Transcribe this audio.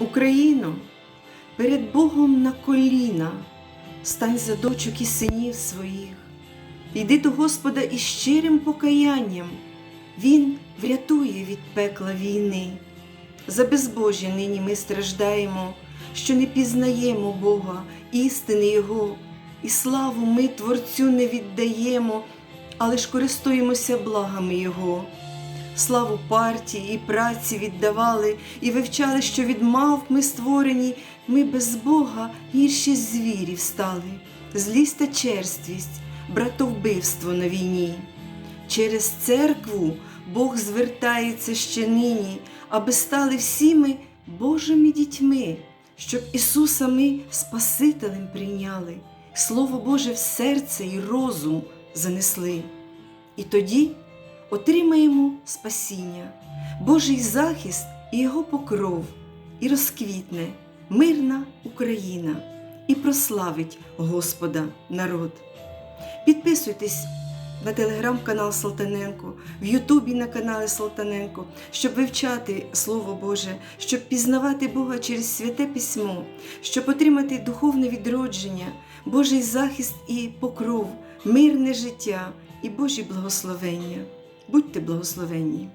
Україно, перед Богом на коліна, стань за дочок і синів своїх, йди до Господа із щирим покаянням, Він врятує від пекла війни. За безбожжя нині ми страждаємо, що не пізнаємо Бога, істини Його, і славу ми Творцю не віддаємо, але ж користуємося благами Його. Славу партії і праці віддавали і вивчали, що від мавп ми створені, ми без Бога гірші звірів стали, злість та черствість, братовбивство на війні. Через церкву Бог звертається ще нині, аби стали всі ми Божими дітьми, щоб Ісуса ми Спасителем прийняли, Слово Боже в серце і розум занесли. І тоді отримаємо спасіння, Божий захист і Його покров, і розквітне мирна Україна, і прославить Господа народ. Підписуйтесь на телеграм-канал Салтаненко, в Ютубі на каналі Салтаненко, щоб вивчати Слово Боже, щоб пізнавати Бога через святе письмо, щоб отримати духовне відродження, Божий захист і покров, мирне життя і Божі благословення. Будьте благословенні!